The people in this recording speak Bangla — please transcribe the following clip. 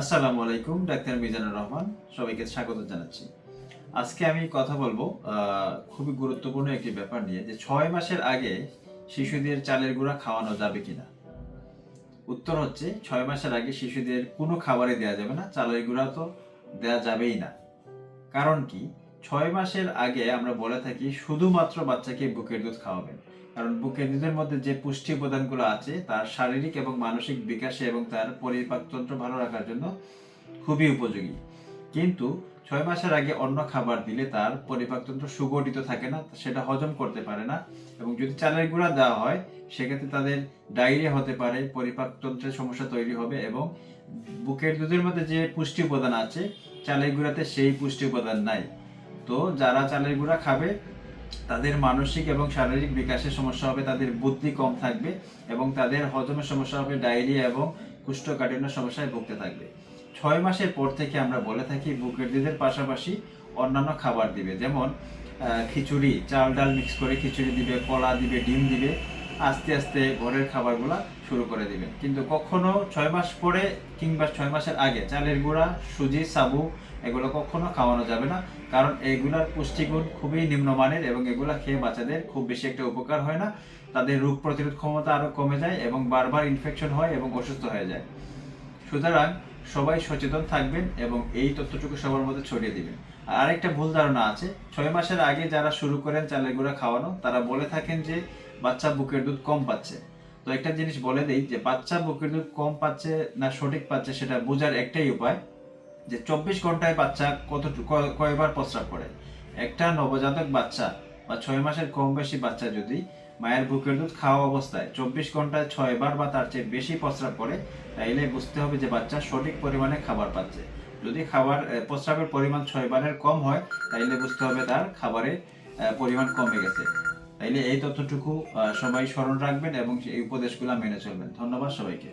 আসসালামু আলাইকুম, ডাক্তার মিজানুর রহমান, সবাইকে স্বাগত জানাচ্ছি। আজকে আমি কথা বলব খুবই গুরুত্বপূর্ণ একটি ব্যাপার নিয়ে যে ছয় মাসের আগে শিশুদের চালের গুঁড়া খাওয়ানো যাবে কিনা। উত্তর হচ্ছে, ছয় মাসের আগে শিশুদের কোনো খাবারই দেওয়া যাবে না, চালের গুঁড়া তো দেওয়া যাবেই না। কারণ কি? ছয় মাসের আগে আমরা বলে থাকি শুধুমাত্র বাচ্চাকে বুকের দুধ খাওয়াবেন। কারণ বুকের দুধের মধ্যে যে পুষ্টি উপাদানগুলো আছে, তার শারীরিক এবং মানসিক বিকাশে এবং তার পরিপাকতন্ত্র ভালো রাখার জন্য খুবই উপযোগী। কিন্তু ছয় মাসের আগে অন্য খাবার দিলে তার পরিপাকতন্ত্র সুগঠিত থাকে না, সেটা হজম করতে পারে না এবং যদি চালের গুঁড়া দেওয়া হয়, সেক্ষেত্রে তাদের ডায়রিয়া হতে পারে পরিপাকতন্ত্রের সমস্যা তৈরি হবে এবং বুকের দুধের মধ্যে যে পুষ্টি উপাদান আছে, চালের গুঁড়াতে সেই পুষ্টি উপাদান নাই। তো যারা চালের গুঁড়া খাবে, তাদের মানসিক এবং শারীরিক বিকাশের সমস্যা হবে, তাদের বুদ্ধি কম থাকবে এবং তাদের হজমের সমস্যা হবে, ডায়রিয়া এবং কুষ্ঠকাঠিন্য সমস্যায় ভুগতে থাকবে। ছয় মাসের পর থেকে আমরা বলে থাকি, বুকের দুধের পাশাপাশি অন্যান্য খাবার দিবে। যেমন খিচুড়ি, চাল ডাল মিক্স করে খিচুড়ি দিবে, কলা দিবে, ডিম দিবে। আস্তে আস্তে ঘরের খাবারগুলা শুরু করে দিবেন। কিন্তু কখনো ছয় মাস পরে কিংবা ছয় মাসের আগে চালের গুঁড়া, সুজি, সাবু এগুলো কখনো খাওয়ানো যাবে না। কারণ এগুলার পুষ্টিগুণ খুবই নিম্নমানের এবং এগুলা খেয়ে বাচ্চাদের খুব বেশি একটা উপকার হয় না। তাদের রোগ প্রতিরোধ ক্ষমতা আরও কমে যায় এবং বারবার ইনফেকশন হয় এবং অসুস্থ হয়ে যায়। সুতরাং সবাই সচেতন থাকবেন এবং এই তথ্যটুকু সবার মধ্যে ছড়িয়ে দিবেন। আর আরেকটা ভুল ধারণা আছে, ছয় মাসের আগে যারা শুরু করেন চালের গুঁড়া খাওয়ানো, তারা বলে থাকেন যে বাচ্চা বুকের দুধ কম পাচ্ছে। তো একটা জিনিস বলে দেই যে, বাচ্চা বুকের দুধ কম পাচ্ছে না সঠিক পাচ্ছে সেটা বোঝার একটাই উপায় যে, চব্বিশ ঘন্টায় বাচ্চা কতটুকু, ক- কয়বার প্রস্রাব করে? একটা নবজাতক বাচ্চা বা ছয় মাসের কম বেশি বাচ্চা যদি মায়ের বুকের দুধ খাওয়া অবস্থায় চব্বিশ ঘন্টায় ছয় বার বা তার চেয়ে বেশি প্রস্রাব করে, তাইলে বুঝতে হবে যে বাচ্চা সঠিক পরিমাণে খাবার পাচ্ছে। যদি খাবার প্রস্রাবের পরিমাণ ছয় বারের কম হয়, তাইলে বুঝতে হবে তার খাবারের পরিমাণ কমে গেছে। তাইলে এই তথ্যটুকু সবাই স্মরণ রাখবেন এবং এই উপদেশগুলো মেনে চলবেন। ধন্যবাদ সবাইকে।